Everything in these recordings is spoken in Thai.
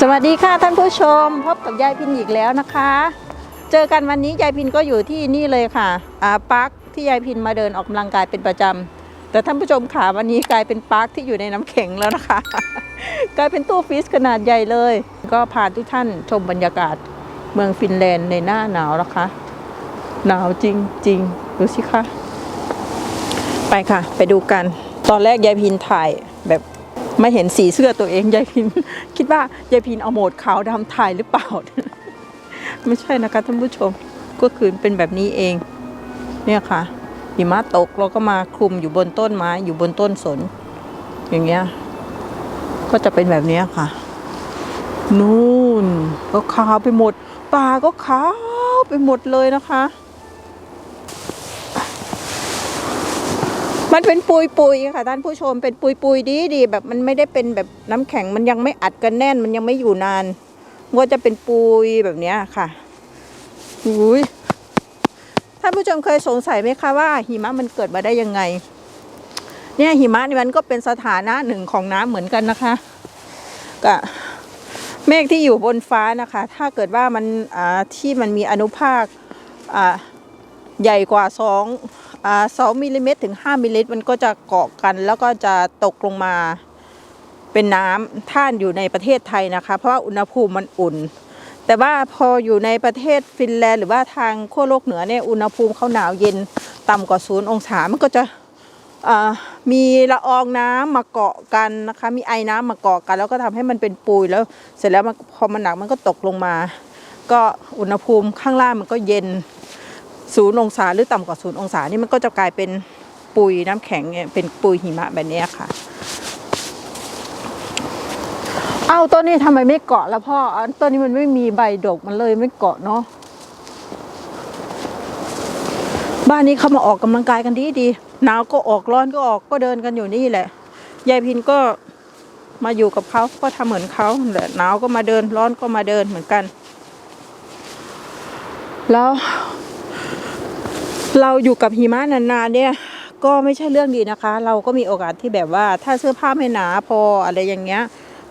สวัสดีค่ะท่านผู้ชมพบกับยายพินอีกแล้วนะคะ เจอกันวันนี้ยายพินก็อยู่ที่นี่เลยค่ะอ่าปาร์คที่ยายพินมาเดินออกกำลังกายเป็นประจำแต่ท่านผู้ชมค่ะวันนี้กลายเป็นปาร์คที่อยู่ในน้ำแข็งแล้วนะคะ กลายเป็นตู้ฟรีซขนาดใหญ่เลย ก็พาทุกท่านชมบรรยากาศเมืองฟินแลนด์ในหน้าหนาวนะคะ หนาวจริงๆดูสิคะไปค่ะ ไปดูกัน ตอนแรกยายพินถ่ายแบบ ไม่เห็นสีเสื้อตัวเองยายพิน คิดว่ายายพินเอาโหมดขาวดำถ่ายหรือเปล่า ไม่ใช่นะคะท่านผู้ชมก็คือเป็นแบบนี้เอง เนี่ยค่ะหิมะตกเราก็มาคลุมอยู่บนต้นไม้อยู่บนต้นสน อย่างเงี้ย ก็จะเป็นแบบนี้ค่ะ นู่นก็ขาวไปหมดป่าก็ขาวไปหมดเลยนะคะ มันเป็นปุยปุยๆค่ะท่านผู้ชมเป็นปุยปุยดีดีๆแบบมันไม่ได้เป็นแบบน้ำแข็งมันยังไม่อัดกันแน่น มันยังไม่อยู่นานมันก็จะเป็นปุยแบบเนี้ยค่ะอุ้ยท่านผู้ชมเคยสงสัยไหมคะว่า หิมะมันเกิดมาได้ยังไง เนี่ยหิมะนี่มันก็เป็นสถานะหนึ่งของน้ำเหมือนกันนะคะก็เมฆที่อยู่บนฟ้านะคะ ถ้าเกิดว่ามันที่มันมีอนุภาคใหญ่กว่าสอง สองมิลลิเมตรถึง 5มิลลิเมตรมันก็จะเกาะกัน แล้วก็จะตกลงมาเป็นน้ำท่านอยู่ในประเทศไทยนะคะ เพราะว่าอุณหภูมิมันอุ่น แต่ว่าพออยู่ในประเทศฟินแลนด์หรือว่าทางขั้วโลกเหนือเนี่ยอุณหภูมิเขาหนาวเย็นต่ำกว่าศูนย์องศามันก็จะมีละอองน้ำมาเกาะกันนะคะ มีไอน้ำมาเกาะกัน แล้วก็ทำให้มันเป็นปุยแล้ว เสร็จแล้วพอมันหนักมันก็ตกลงมา ก็อุณหภูมิข้างล่างมันก็เย็น ศูนย์องศาหรือต่ำกว่าศูนย์องศานี่มันก็จะกลายเป็นปุยน้ำแข็งเป็นปุยหิมะแบบนี้ค่ะ เอาต้นนี้ทำไมไม่เกาะแล้วพ่อต้นนี้มันไม่มีใบดกมันเลยไม่เกาะเนาะบ้านนี้เขามาออกกำลังกายกันดีดีหนาวก็ออกร้อนก็ออกก็เดินกันอยู่นี่แหละยายพินก็มาอยู่กับเขาก็ทำเหมือนเขาแหละหนาวก็มาเดินร้อนก็มาเดินเหมือนกัน แล้ว เราอยู่กับหิมะนานๆเนี่ยก็ไม่ใช่เรื่องดีนะคะ เราก็มีโอกาสที่แบบว่าถ้าเสื้อผ้าไม่หนาพออะไรอย่างเงี้ย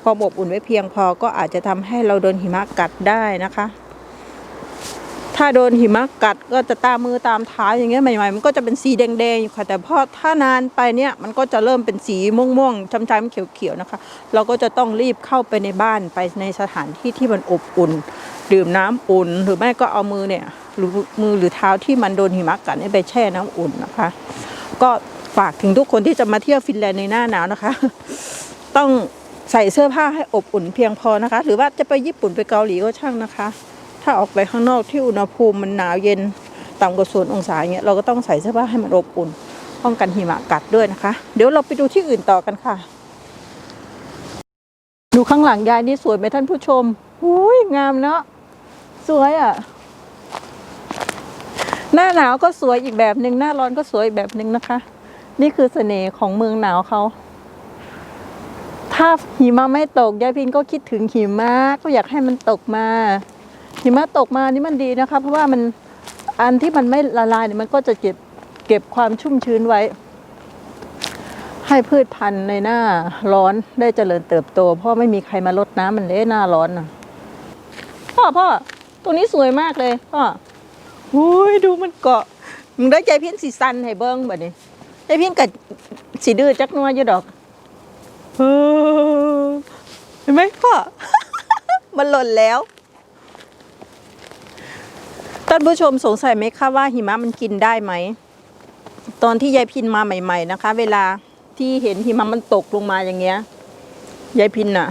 ความอบอุ่นไว้เพียงพอก็อาจจะทำให้เราโดนหิมะกัดได้นะคะ ถ้าโดนหิมะกัดก็จะตามมือตามเท้าอย่างเงี้ยใหม่ๆมันก็จะเป็นสีแดงๆอยู่ค่ะ แต่พอถ้านานไปเนี่ยมันก็จะเริ่มเป็นสีม่วงๆช้ำๆเขียวๆนะคะ เราก็จะต้องรีบเข้าไปในบ้านไปในสถานที่ที่มันอบอุ่น ดื่มน้ำอุ่นหรือไม่ก็เอามือเนี่ย หรือมือหรือเท้าที่มันโดนหิมะกัดไปแช่น้ำอุ่นนะคะ ก็ฝากถึงทุกคนที่จะมาเที่ยวฟินแลนด์ในหน้าหนาวนะคะ ต้องใส่เสื้อผ้าให้อบอุ่นเพียงพอนะคะ หรือว่าจะไปญี่ปุ่นไปเกาหลีก็ช่างนะคะ ถ้าออกไปข้างนอกที่อุณหภูมิมันหนาวเย็นต่ำกว่าศูนย์องศาอย่างเงี้ยเราก็ต้องใส่เสื้อผ้าให้มันอบอุ่นป้องกันหิมะกัดด้วยนะคะ เดี๋ยวเราไปดูที่อื่นต่อกันค่ะ ดูข้างหลังยายนี่สวยไหมท่านผู้ชมอุ้ยงามเนาะสวยอะ หน้าหนาวก็สวยอีกแบบหนึ่งหน้าร้อนก็สวยอีกแบบหนึ่งนะคะ นี่คือเสน่ห์ของเมืองหนาวเขาถ้าหิมะไม่ตกยายพินก็คิดถึงหิมะก็อยากให้มันตกมา หิมะตกมานี่มันดีนะคะ เพราะว่ามันอันที่มันไม่ละลายเนี่ยมันก็จะเก็บเก็บความชุ่มชื้นไว้ ให้พืชพันธุ์ในหน้าร้อนได้เจริญเติบโต เพราะไม่มีใครมาลดน้ำมันเลยหน้าร้อนน่ะพ่อพ่อตรงนี้สวยมากเลยพ่อ อุ้ยดูมันเกาะมึงได้ใจเพี้ยนสีสันให้เบิ้งแบบนี้ใจเพี้ยนกับสีดื้อจักนัวอยู่ดอกเออเห็นไหมพ่อ มันหล่นแล้วท่านผู้ชมสงสัยไหมคะว่าหิมะมันกินได้ไหม ตอนที่ยายพินมาใหม่ ๆ นะคะ เวลาที่เห็นหิมะมันตกลงมาอย่างเงี้ยยายพินน่ะ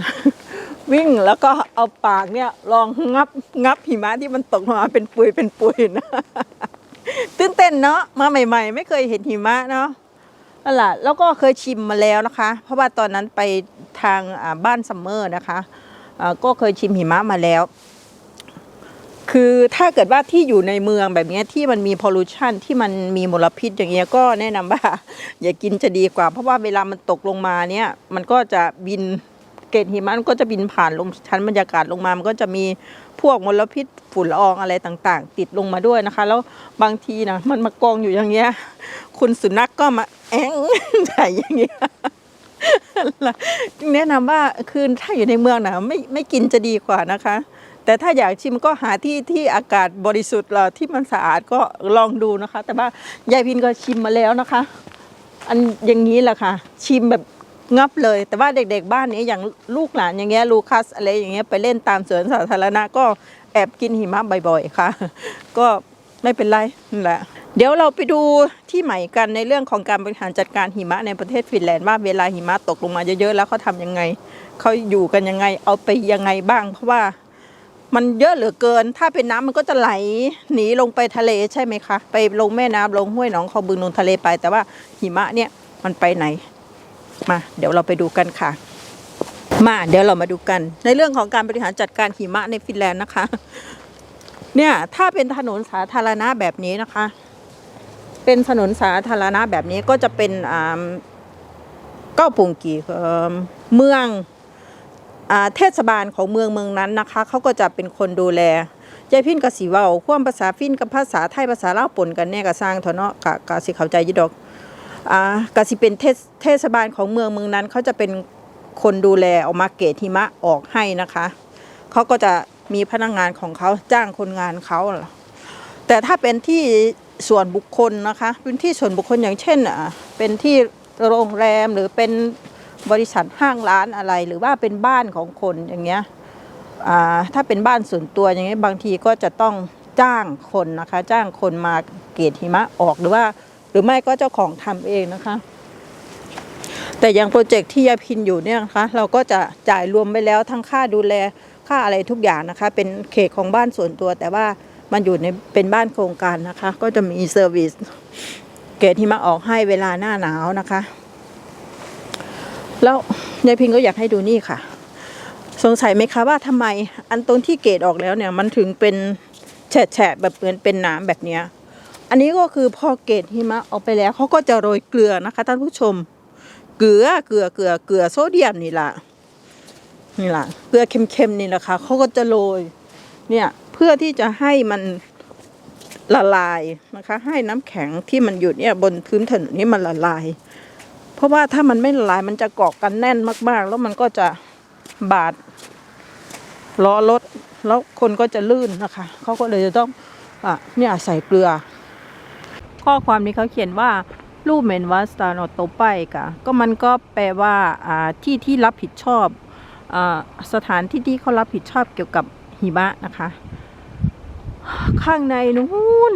วิ่งแล้วก็เอาปากเนี่ยลองงับงับหิมะที่มันตกลงมาเป็นปุยเป็นปุยนะตื่นเต้นเนาะมาใหม่ ๆ ไม่เคยเห็นหิมะเนาะนั่นแหละแล้วก็เคยชิมมาแล้วนะคะ เพราะว่าตอนนั้นไปทางบ้านซัมเมอร์นะคะก็เคยชิมหิมะมาแล้ว คือถ้าเกิดว่าที่อยู่ในเมืองแบบนี้ที่มันมีพอลูชันที่มันมีมลพิษอย่างเงี้ยก็แนะนำว่า อย่ากินจะดีกว่า เพราะว่าเวลามันตกลงมาเนี่ย มันก็จะบิน เกล็ดหิมะมันก็จะบินผ่านลงชั้นบรรยากาศลงมา มันก็จะมีพวกมลพิษฝุ่นละอองอะไรต่างๆ ติดลงมาด้วยนะคะ แล้วบางทีนะมันมากองอยู่อย่างเงี้ย คุณสุนัขกก็มาแองใส่อย่างเงี้ยแนะนำว่าคือถ้าอยู่ในเมืองนะไม่ไม่กินจะดีกว่านะคะ แต่ถ้าอยากชิมก็หาที่ที่อากาศบริสุทธิ์เราที่มันสะอาดก็ลองดูนะคะ แต่ว่ายายพินก็ชิมมาแล้วนะคะ อันอย่างนี้แหละค่ะ ชิมแบบ งับเลย แต่ว่าเด็กๆบ้านนี้อย่างลูกหลานอย่างเงี้ยลูคัสอะไรอย่างเงี้ยไปเล่นตามสวนสาธารณะก็แอบกินหิมะบ่อยๆค่ะ ก็ไม่เป็นไรนั่นแหละเดี๋ยวเราไปดูที่ใหม่กันในเรื่องของการบริหารจัดการหิมะในประเทศฟินแลนด์ว่าเวลาหิมะตกลงมาเยอะๆแล้วเขาทำยังไงเขาอยู่กันยังไงเอาไปยังไงบ้าง เพราะว่ามันเยอะเหลือเกิน ถ้าเป็นน้ำมันก็จะไหลหนีลงไปทะเลใช่ไหมคะ ไปลงแม่น้ำลงห้วยหนองคลองบึงลงทะเลไป แต่ว่าหิมะเนี่ยมันไปไหน มาเดี๋ยวเราไปดูกันค่ะ มาเดี๋ยวเรามาดูกัน ในเรื่องของการบริหารจัดการหิมะในฟินแลนด์นะคะ เนี่ยถ้าเป็นถนนสาธารณะแบบนี้นะคะ เป็นถนนสาธารณะแบบนี้ก็จะเป็นอ่าเก้าปุงกีเมืองอเทศบาลของเมืองเมืองนั้นนะคะเขาก็จะเป็นคนดูแลยายพินกับสีเว้าความภาษาฟินกับภาษาไทยภาษาลาวปนกันเนี่ยก็สร้างเถอะเนาะกะกะสิเข้าใจยี่ดอก อ่ากสิเป็นเทศเทศบาลของเมืองเมืองนั้นเขาจะเป็นคนดูแลเอามาเกตหิมะออกให้นะคะเขาก็จะมีพนักงานของเขาจ้างคนงานเขาแต่ถ้าเป็นที่ส่วนบุคคลนะคะเป็นที่ส่วนบุคคลอย่างเช่นอะเป็นที่โรงแรมหรือเป็นบริษัทห้างร้านอะไร หรือว่าเป็นบ้านของคนอย่างเงี้ยถ้าเป็นบ้านส่วนตัวอย่างเงี้ยบางทีก็จะต้องจ้างคนนะคะ จ้างคนมาเกตหิมะออกหรือว่า หรือไม่ก็เจ้าของทำเองนะคะ แต่อย่างโปรเจกต์ที่ยาพินอยู่เนี่ยนะคะ เราก็จะจ่ายรวมไปแล้วทั้งค่าดูแลค่าอะไรทุกอย่างนะคะ เป็นเขตของบ้านส่วนตัว แต่ว่ามันอยู่ในเป็นบ้านโครงการนะคะ ก็จะมีเซอร์วิสเกตที่มาออกให้เวลาหน้าหนาวนะคะ แล้วยายพินก็อยากให้ดูนี่ค่ะ สงสัยไหมคะว่าทำไมอันตรงที่เกตออกแล้วเนี่ย มันถึงเป็นแฉะแบบเหมือนเป็นน้ำแบบเนี้ย อันนี้ก็คือพอเกตหิมะออกไปแล้วเขาก็จะโรยเกลือนะคะท่านผู้ชม เกลือเกลือเกลือเกลือโซเดียมนี่แหละนี่แหละเกลือเค็มๆนี่แหละค่ะเขาก็จะโรยเนี่ยเพื่อที่จะให้มันละลายนะคะให้น้ำแข็งที่มันอยู่เนี่ยบนพื้นถนนนี้มันละลาย เพราะว่าถ้ามันไม่ละลายมันจะเกาะกันแน่นมากๆ แล้วมันก็จะบาดล้อรถแล้วคนก็จะลื่นนะคะเขาก็เลยจะต้องอะเนี่ยใส่เกลือ ข้อความนี้เขาเขียนว่ารูปเมนวัสตาโนโตไปกะก็มันก็แปลว่าที่ที่รับผิดชอบอสถานที่ที่เขารับผิดชอบเกี่ยวกับหิมะนะคะ ข้างในนู้น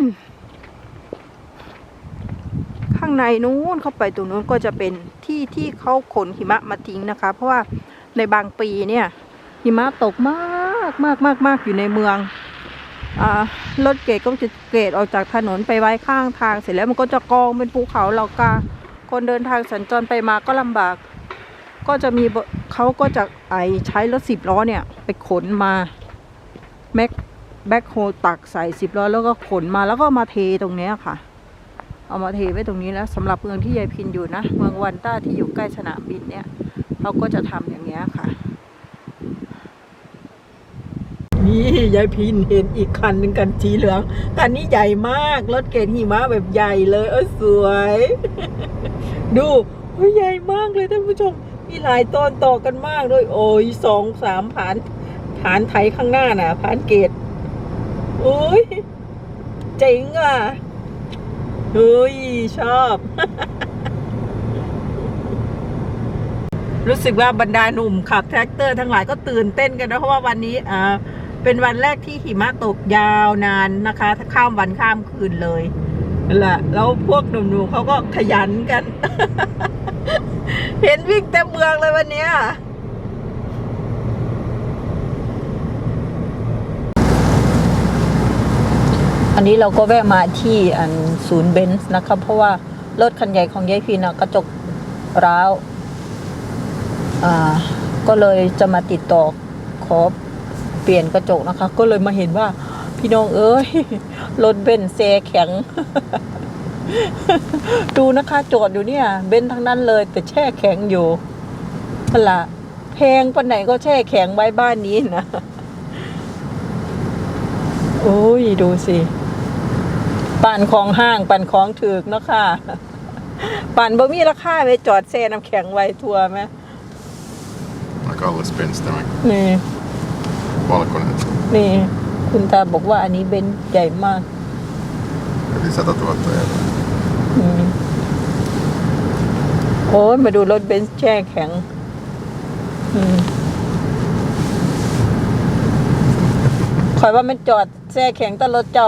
ข้างในนู้นเข้าไปตรงนู้นก็จะเป็นที่ที่เขาขนหิมะมาทิ้งนะคะ เพราะว่าในบางปีเนี่ยหิมะตกมากมากมากมากอยู่ในเมือง รถเกตก็จะเกตออกจากถนนไปไว้ข้างทางเสร็จแล้วมันก็จะกองเป็นภูเขาเหล่ากาคนเดินทางสัญจรไปมาก็ลำบาก ก็จะมีเขาก็จะไอใช้รถสิบล้อเนี่ย ไปขนมาแม็กแบ็คโฮตักใส่สิบล้อแล้วก็ขนมาแล้วก็มาเทตรงเนี้ยค่ะ เอามาเทไว้ตรงนี้แล้วสำหรับเมืองที่ยายพินอยู่นะ เมืองวันต้าที่อยู่ใกล้สนามบินเนี่ยเขาก็จะทำอย่างเงี้ยค่ะ นี่ยายพินเห็นอีกคันหนึ่งกันสีเหลืองคันนี้ใหญ่มากรถเกตหิมะแบบใหญ่เลยเออสวย ดูโอ้ยใหญ่มากเลยท่านผู้ชม มีหลายต้นต่อกันมากด้วย โอ้ยสองสามผานผานไถข้างหน้าน่ะผานเกตโอ้ยเจ๋งอะเฮ้ยชอบ รู้สึกว่าบรรดาหนุ่มขับแท็กเตอร์ทั้งหลายก็ตื่นเต้นกันนะเพราะว่าวันนี้อ่า เป็นวันแรกที่หิมะตกยาวนานนะคะข้ามวันข้ามคืนเลยนั่นแหละแล้วพวกหนุ่มๆเขาก็ขยันกัน เห็นวิ่งเต็มเมืองเลยวันนี้อันนี้เราก็แวะมาที่อันศูนย์เบนซ์นะคะเพราะว่ารถคันใหญ่ของยายพีนะกระจกร้าว อ่า ก็เลยจะมาติดต่อขอ เปลี่ยนกระจกนะคะ ก็เลยมาเห็นว่าพี่น้องเอ้ยรถเบนซ์เซแข็ง ดูนะคะจอดอยู่เนี่ย เบนซ์ทั้งนั้นเลย แต่แช่แข็งอยู่นั่นละแพงปานไหนก็แช่แข็งไว้บ้านนี้นะโอ้ยดูสิปั่นของห้างปั่นของถึกเนาะค่ะปั่นบ่มีราคาไปจอดแช่น้ำแข็งไว้ทัวร์ไหม kallis Benz tämä นี่ valkoinen. นี่ คุณตาบอกว่าอันนี้เบนซ์ใหญ่มาก Yli 100 000 euroa. อืมโอ้ยมาดูรถเบนซ์แช่แข็ง อืมคอยว่ามันจอดแช่แข็งแต่รถเจ้า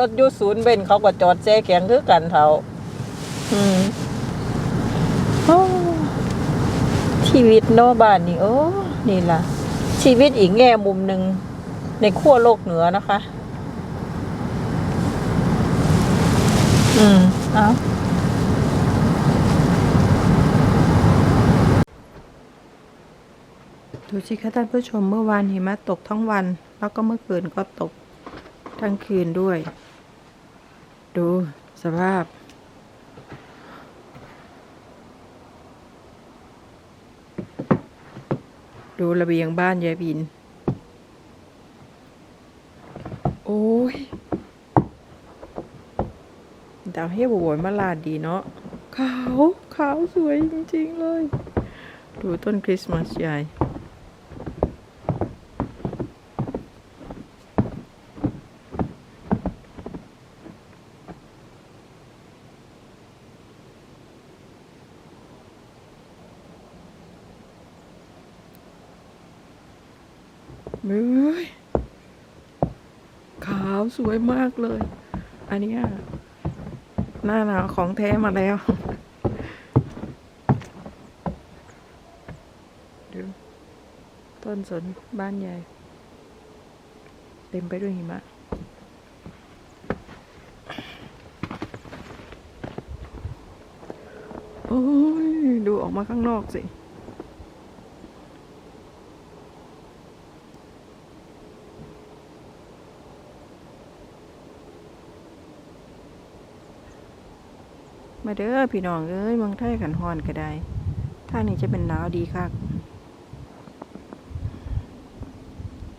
รถอยูศูนย์เบนซ์เขาก็จอดแช่แข็งคือกันเท่าอืมโอ้ชีวิตโนบ้านนี่โอ้นี่ล่ะ ชีวิตอีกแง่มุมหนึ่งในขั้วโลกเหนือนะคะ อืม เอาดูสิคะท่านผู้ชมเมื่อวานหิมะตกทั้งวัน แล้วก็เมื่อคืนก็ตกทั้งคืนด้วย ดูสภาพ ดูระเบียงบ้านยายบิน โอ้ยดาวเฮียบวยมาลาดดีเนาะ ขาว ขาวสวยจริง ๆ เลย ดูต้นคริสต์มาสใหญ่ เฮ้ยขาวสวยมากเลย อันนี้หน้าหนาวของแท้มาแล้วดูต้นสนบ้านใหญ่ เต็มไปด้วยหิมะโอ้ย ดูออกมาข้างนอกสิ มาเด้อพี่น้องเอ้ยเมืองไทยขันฮอนก็ได้ท่านี้จะเป็นหนาวดีคัก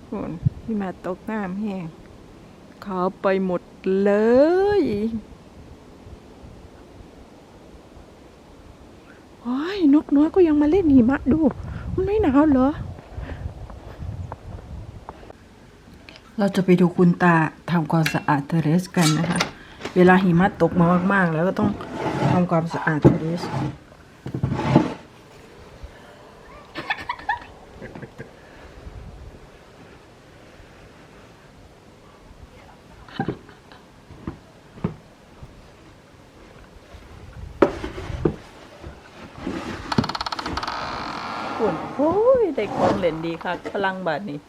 โหนพี่มาตกน้ำแห้งขาวไปหมดเลยโอ้ยนกน้อยก็ยังมาเล่นหิมะดู มันไม่หนาวเหรอ เราจะไปดูคุณตาทำความสะอาดเทเรสกันนะคะ เวลาหิมะตกมามาก ๆ แล้วก็ต้อง ทำความสะอาดเทเรสปุ่นโอ้ย ได้ของเล่นดีค่ะพลังบาทนี้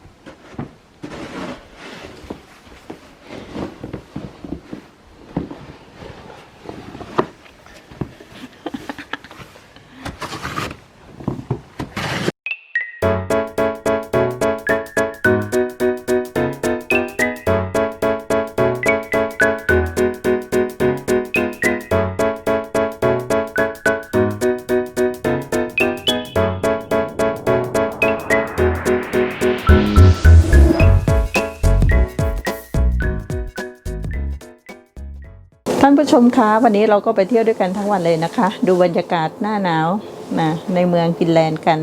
ชมคะวันนี้เราก็ไปเที่ยวด้วยกันทั้งวันเลยนะคะ ดูบรรยากาศหน้าหนาวนะในเมืองกินแลนด์กัน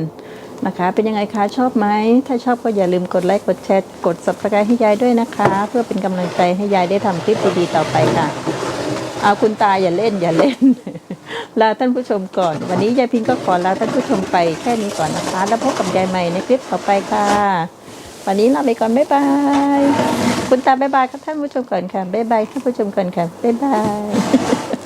นะคะ เป็นยังไงคะชอบไหมถ้าชอบก็อย่าลืมกดไลค์กดแชร์กด subscribe ให้ยายด้วยนะคะ เพื่อเป็นกำลังใจให้ยายได้ทำคลิปดีๆต่อไปค่ะเอาคุณตาอย่าเล่นอย่าเล่น ลาท่านผู้ชมก่อน วันนี้ยายพิงก็ขอลาท่านผู้ชมไปแค่นี้ก่อนนะคะ แล้วพบกับยายใหม่ในคลิปต่อไปค่ะ วันนี้ลาไปก่อนบ๊ายบาย คุณตาบ๊ายบายครับท่านผู้ชมก่อนค่ะบ๊ายบายท่านผู้ชมก่อนค่ะบ๊ายบาย